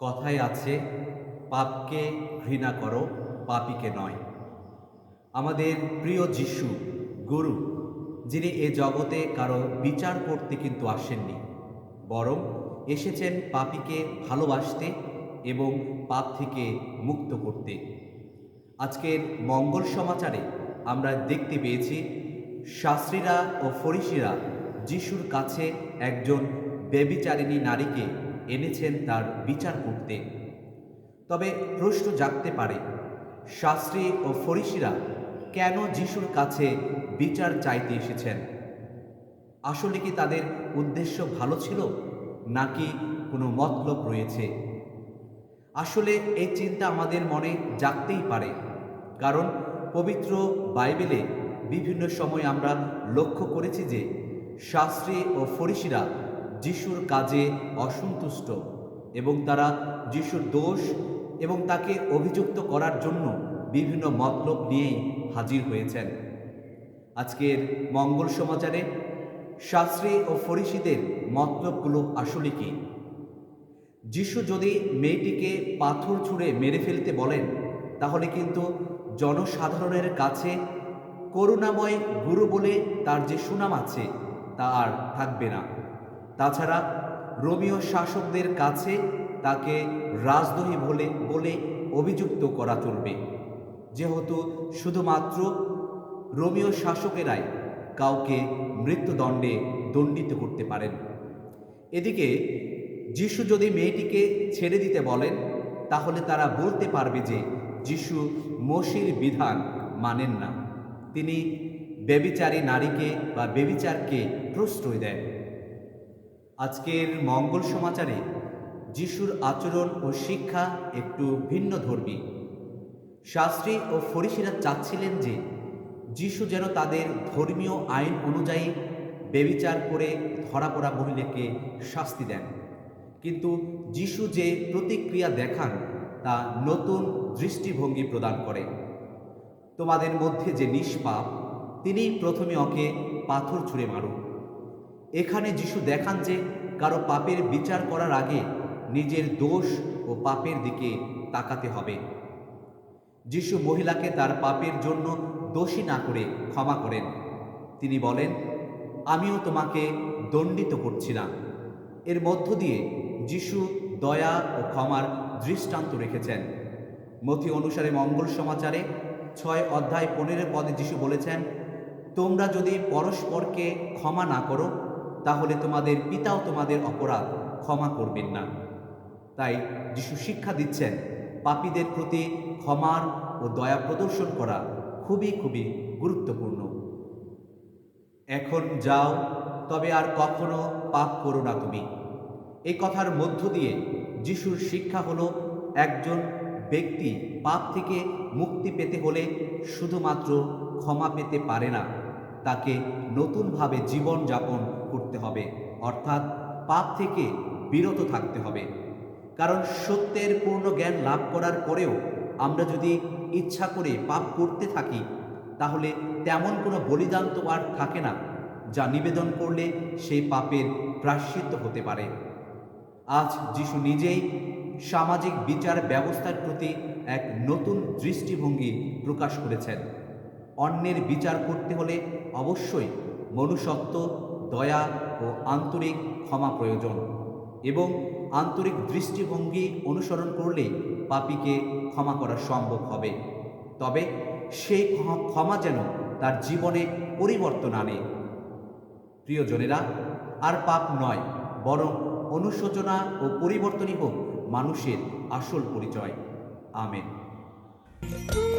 কথায় আছে, পাপকে ঘৃণা করো, পাপীকে নয়। আমাদের প্রিয় যিশু, গুরু, যিনি এ জগতে কারও বিচার করতে কিন্তু আসেননি, বরং এসেছেন পাপীকে ভালোবাসতে এবং পাপ থেকে মুক্ত করতে। আজকের মঙ্গল সমাচারে আমরা দেখতে পেয়েছি, শাস্ত্রীরা ও ফরিসিরা যিশুর কাছে একজন বেবিচারিণী নারীকে এনেছেন তার বিচার করতে। তবে প্রশ্ন জাগতে পারে, শাস্ত্রী ও ফরিসিরা কেন যিশুর কাছে বিচার চাইতে এসেছেন? আসলে কি তাদের উদ্দেশ্য ভালো ছিল, নাকি কোনো মতলব রয়েছে? আসলে এই চিন্তা আমাদের মনে জাগতেই পারে, কারণ পবিত্র বাইবেলে বিভিন্ন সময় আমরা লক্ষ্য করেছি যে শাস্ত্রী ও ফরিসিরা যিশুর কাজে অসন্তুষ্ট এবং তারা যিশুর দোষ এবং তাকে অভিযুক্ত করার জন্য বিভিন্ন মতলব নিয়েই হাজির হয়েছেন। আজকের মঙ্গল সমাচারে শাস্ত্রী ও ফরিসিদের মতলবগুলো আসলে কি? যিশু যদি মেয়েটিকে পাথর ছুঁড়ে মেরে ফেলতে বলেন, তাহলে কিন্তু জনসাধারণের কাছে করুণাময় গুরু বলে তার যে সুনাম আছে, তা আর থাকবে না। তাছাড়া রোমীয় শাসকদের কাছে তাকে রাজদ্রোহী বলে বলে অভিযুক্ত করা চলবে। যেহেতু শুধুমাত্র রোমীয় শাসকেরাই কাউকে মৃত্যুদণ্ডে দণ্ডিত করতে পারেন। এদিকে যিশু যদি মেয়েটিকে ছেড়ে দিতে বলেন, তাহলে তারা বলতে পারবে যে যিশু মসির বিধান মানেন না। তিনি বেবিচারী নারীকে বা বেবিচারকে প্রশ্রয় দেন। আজকের মঙ্গল সমাচারে যিশুর আচরণ ও শিক্ষা একটু ভিন্ন ধর্মী। শাস্ত্রী ও ফরিসিরা চাচ্ছিলেন যে যিশু যেন তাদের ধর্মীয় আইন অনুযায়ী বেবিচার করে ধরা পড়া মহিলাকে শাস্তি দেন। কিন্তু যিশু যে প্রতিক্রিয়া দেখান, তা নতুন দৃষ্টিভঙ্গি প্রদান করে। তোমাদের মধ্যে যে নিষ্পাপ তিনি প্রথমে ওকে পাথর ছুঁড়ে মারুন এখানে যিশু দেখান যে কারও পাপের বিচার করার আগে নিজের দোষ ও পাপের দিকে তাকাতে হবে। যিশু মহিলাকে তার পাপের জন্য দোষী না করে ক্ষমা করেন। তিনি বলেন, আমিও তোমাকে দণ্ডিত করছি না এর মধ্য দিয়ে যিশু দয়া ও ক্ষমার দৃষ্টান্ত রেখেছেন। মথি অনুসারে মঙ্গল সমাচারে ছয় অধ্যায় পনেরো পদে যিশু বলেছেন, তোমরা যদি পরস্পরকে ক্ষমা না করো তাহলে তোমাদের পিতাও তোমাদের অপরাধ ক্ষমা করবেন না। তাই যিশু শিক্ষা দিচ্ছেন, পাপীদের প্রতি ক্ষমার ও দয়া প্রদর্শন করা খুবই খুবই গুরুত্বপূর্ণ। এখন যাও, তবে আর কখনো পাপ করো না তুমি। এই কথার মধ্য দিয়ে যিশুর শিক্ষা হলো, একজন ব্যক্তি পাপ থেকে মুক্তি পেতে হলে শুধুমাত্র ক্ষমা পেতে পারে না, তাকে নতুনভাবে জীবন যাপন করতে হবে। অর্থাৎ পাপ থেকে বিরত থাকতে হবে। কারণ সত্যের পূর্ণ জ্ঞান লাভ করার পরেও আমরা যদি ইচ্ছা করে পাপ করতে থাকি, তাহলে তেমন কোনো বলিদান তো আর থাকে না, যা নিবেদন করলে সেই পাপের প্রাশ্চিত্য হতে পারে। আজ যিশু নিজেই সামাজিক বিচার ব্যবস্থার প্রতি এক নতুন দৃষ্টিভঙ্গি প্রকাশ করেছেন। অন্যের বিচার করতে হলে অবশ্যই মনুষ্যত্ব দয়া ও আন্তরিক ক্ষমা প্রয়োজন এবং আন্তরিক দৃষ্টিভঙ্গি অনুসরণ করলে পাপীকে ক্ষমা করা সম্ভব হবে। তবে সেই ক্ষমা- যেন তার জীবনে পরিবর্তন আনে। প্রিয়জনেরা, আর পাপ নয়, বরং অনুশোচনা ও পরিবর্তনই হোক মানুষের আসল পরিচয়। আমেন।